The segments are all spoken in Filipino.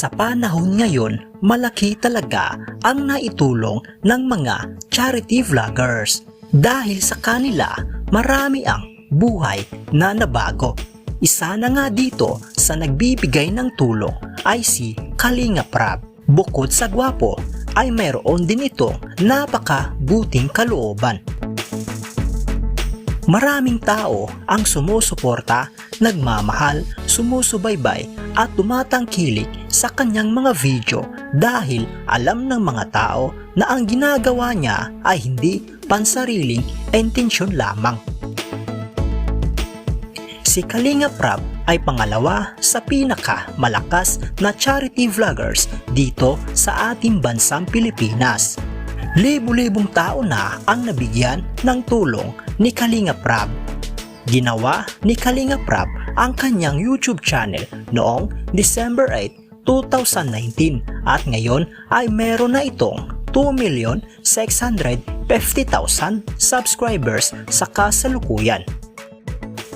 Sa panahon ngayon, malaki talaga ang naitulong ng mga charity vloggers. Dahil sa kanila, marami ang buhay na nabago. Isa na nga dito sa nagbibigay ng tulong ay si Kalinga Prab. Bukod sa gwapo, ay mayroon din itong napakabuting kalooban. Maraming tao ang sumusuporta, nagmamahal, sumusubaybay at tumatangkilik sa kanyang mga video dahil alam ng mga tao na ang ginagawa niya ay hindi pansariling intensyon lamang. Si Kalinga Prab ay pangalawa sa pinaka malakas na charity vloggers dito sa ating bansang Pilipinas. Libu-libong tao na ang nabigyan ng tulong ni Kalinga Prab. Ginawa ni Kalinga Prab ang kanyang YouTube channel noong December 8, 2019 at ngayon ay meron na itong 2,650,000 subscribers sa kasalukuyan.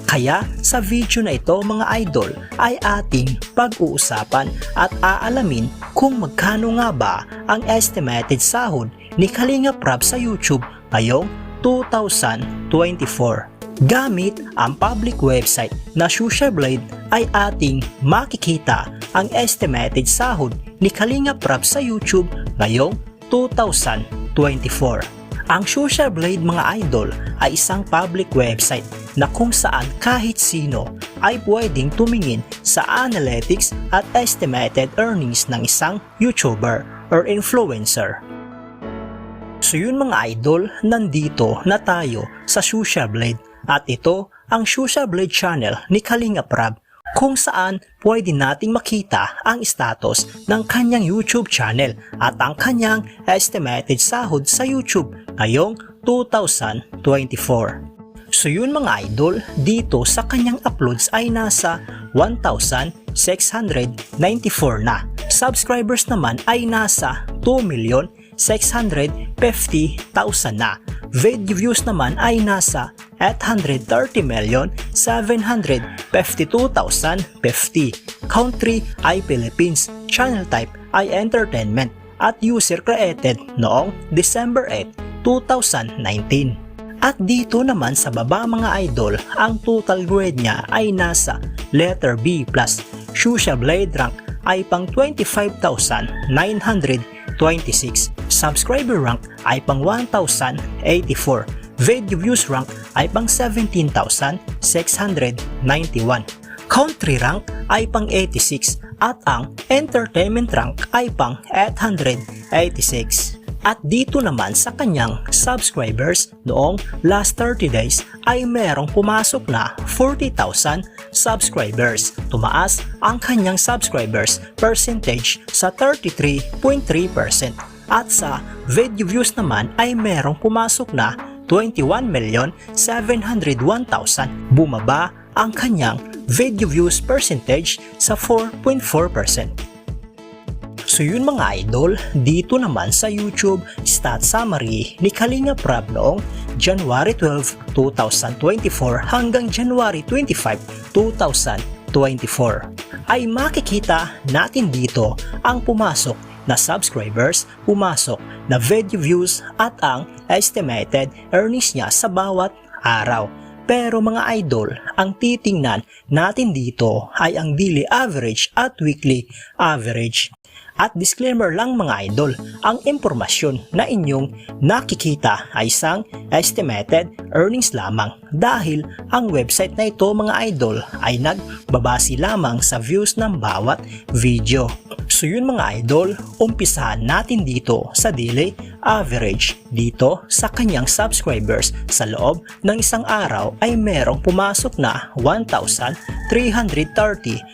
Kaya sa video na ito mga idol ay ating pag-uusapan at aalamin kung magkano nga ba ang estimated sahod ni Kalinga Prab sa YouTube ngayong 2024. Gamit ang public website na Blade ay ating makikita ang estimated sahod ni Kalinga Prab sa YouTube ngayong 2024. Ang Shusha Blade mga idol ay isang public website na kung saan kahit sino ay pwedeng tumingin sa analytics at estimated earnings ng isang YouTuber or influencer. So yun mga idol, nandito na tayo sa Shusha Blade at ito ang Shusha Blade channel ni Kalinga Prab kung saan pwede nating makita ang status ng kanyang YouTube channel at ang kanyang estimated sahod sa YouTube ngayong 2024. So yun mga idol, dito sa kanyang uploads ay nasa 1,694 na. Subscribers naman ay nasa 2,650,000 na. Video views naman ay nasa 830,752,050. Country ay Philippines. Channel type ay entertainment at user created noong December 8, 2019. At dito naman sa baba mga idol, ang total grade niya ay nasa letter B+. Shusha Blade rank ay pang 25,926. Subscriber rank ay pang 1,084. Video views rank ay pang 17,691. Country rank ay pang 86 at ang entertainment rank ay pang 886. At dito naman sa kanyang subscribers noong last 30 days ay merong pumasok na 40,000 subscribers. Tumaas ang kanyang subscribers percentage sa 33.3%. At sa video views naman ay merong pumasok na 21,701,000. Bumaba ang kanyang video views percentage sa 4.4%. So yun mga idol, dito naman sa YouTube stat summary ni Kalinga Prab noong January 12, 2024 hanggang January 25, 2024 ay makikita natin dito ang pumasok na subscribers, pumasok na video views at ang estimated earnings niya sa bawat araw. Pero mga idol, ang titingnan natin dito ay ang daily average at weekly average. At disclaimer lang mga idol, ang impormasyon na inyong nakikita ay isang estimated earnings lamang dahil ang website na ito mga idol ay nagbabase lamang sa views ng bawat video. So yun mga idol, umpisahan natin dito sa daily average. Dito sa kanyang subscribers sa loob ng isang araw ay merong pumasok na 1,330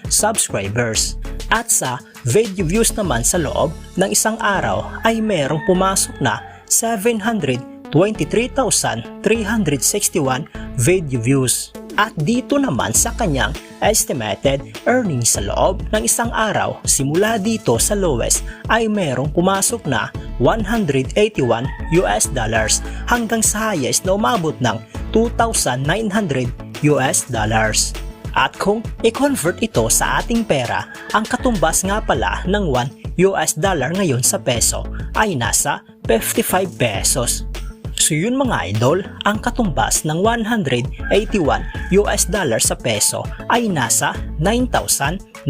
subscribers. At sa video views naman sa loob ng isang araw ay merong pumasok na 723,361 video views. At dito naman sa kanyang estimated earnings sa loob ng isang araw simula dito sa lowest ay merong pumasok na 181 US dollars hanggang sa highest na umabot ng 2,900 US dollars. At kung i-convert ito sa ating pera, ang katumbas nga pala ng 1 US dollar ngayon sa peso ay nasa 55 pesos. So yun mga idol, ang katumbas ng 181 US dollar sa peso ay nasa 9,955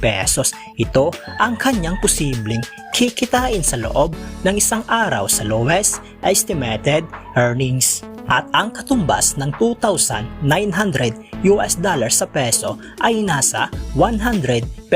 pesos. Ito ang kanyang posibleng kikitain sa loob ng isang araw sa lowest estimated earnings. At ang katumbas ng 2,900 US dollar sa peso ay nasa 159,500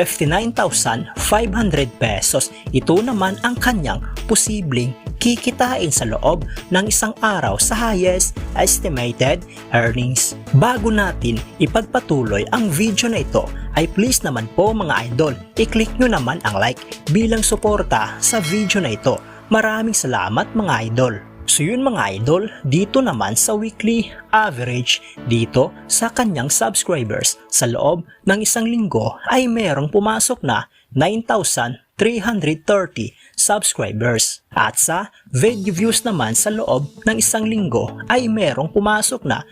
pesos. Ito naman ang kanyang posibleng kikitain sa loob ng isang araw sa highest estimated earnings. Bago natin ipagpatuloy ang video na ito, ay please naman po mga idol, i-click nyo naman ang like bilang suporta sa video na ito. Maraming salamat mga idol. So yun mga idol, dito naman sa weekly average dito sa kanyang subscribers sa loob ng isang linggo ay merong pumasok na 9,330 subscribers. At sa video views naman sa loob ng isang linggo ay merong pumasok na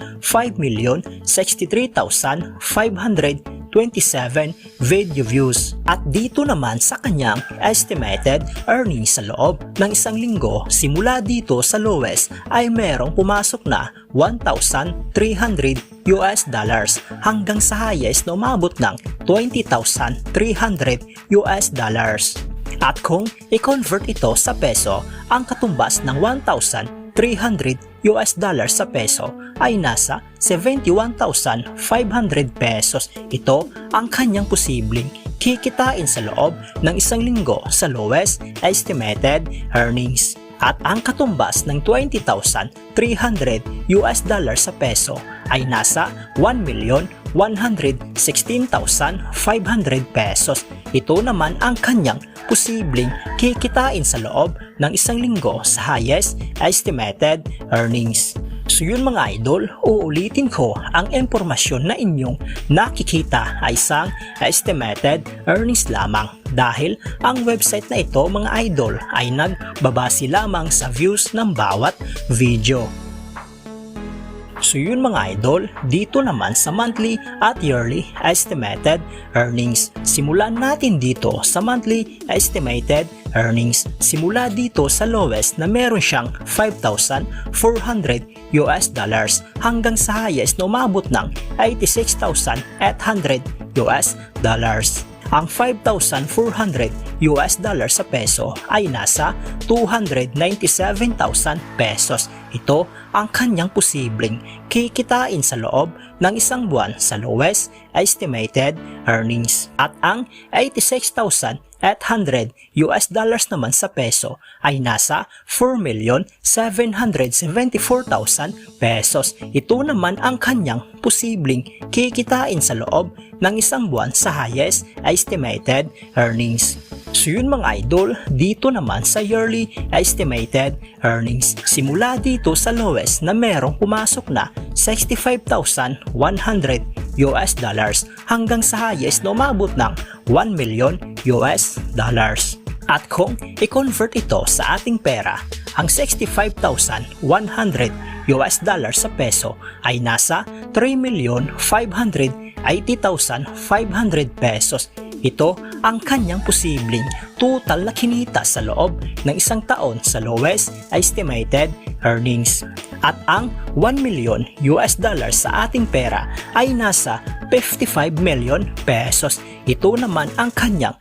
5,063,527 video views. At dito naman sa kanyang estimated earnings sa loob ng isang linggo simula dito sa lowest ay merong pumasok na 1,300 US dollars hanggang sa highest na umabot ng 20,300 US dollars. At kung i-convert ito sa peso, ang katumbas ng 1,300 US dollars sa peso ay nasa 71,500 pesos. Ito ang kanyang posibleng kikitain sa loob ng isang linggo sa lowest estimated earnings. At ang katumbas ng 20,300 US dollars sa peso ay nasa 1,116,500 pesos. Ito naman ang kanyang posibleng kikitain sa loob ng isang linggo sa highest estimated earnings. So yun mga idol, uulitin ko ang impormasyon na inyong nakikita ay isang estimated earnings lamang dahil ang website na ito mga idol ay nagbabase lamang sa views ng bawat video. So yun mga idol, dito naman sa monthly at yearly estimated earnings. Simulan natin dito sa monthly estimated earnings. Simula dito sa lowest na meron siyang 5,400 US dollars hanggang sa highest na umabot ng 86,800 US dollars ang 5,400 US dollars sa peso ay nasa 297,000 pesos. Ito ang kanyang posibleng kikitain sa loob ng isang buwan sa lowest estimated earnings. At ang 86,800 US dollars naman sa peso ay nasa 4,774,000 pesos. Ito naman ang kanyang posibleng kikitain sa loob ng isang buwan sa highest estimated earnings. So yun mga idol, dito naman sa yearly estimated earnings. Simula dito sa lowest na merong pumasok na 65,100 US dollars hanggang sa highest na umabot ng 1 million US dollars. At kung i-convert ito sa ating pera, ang 65,100 US dollars sa peso ay nasa 3,580,500 pesos. Ito ang kanyang posibleng total na kinita sa loob ng isang taon sa lowest estimated earnings. At ang 1 million US dollars sa ating pera ay nasa 55 million pesos. Ito naman ang kanyang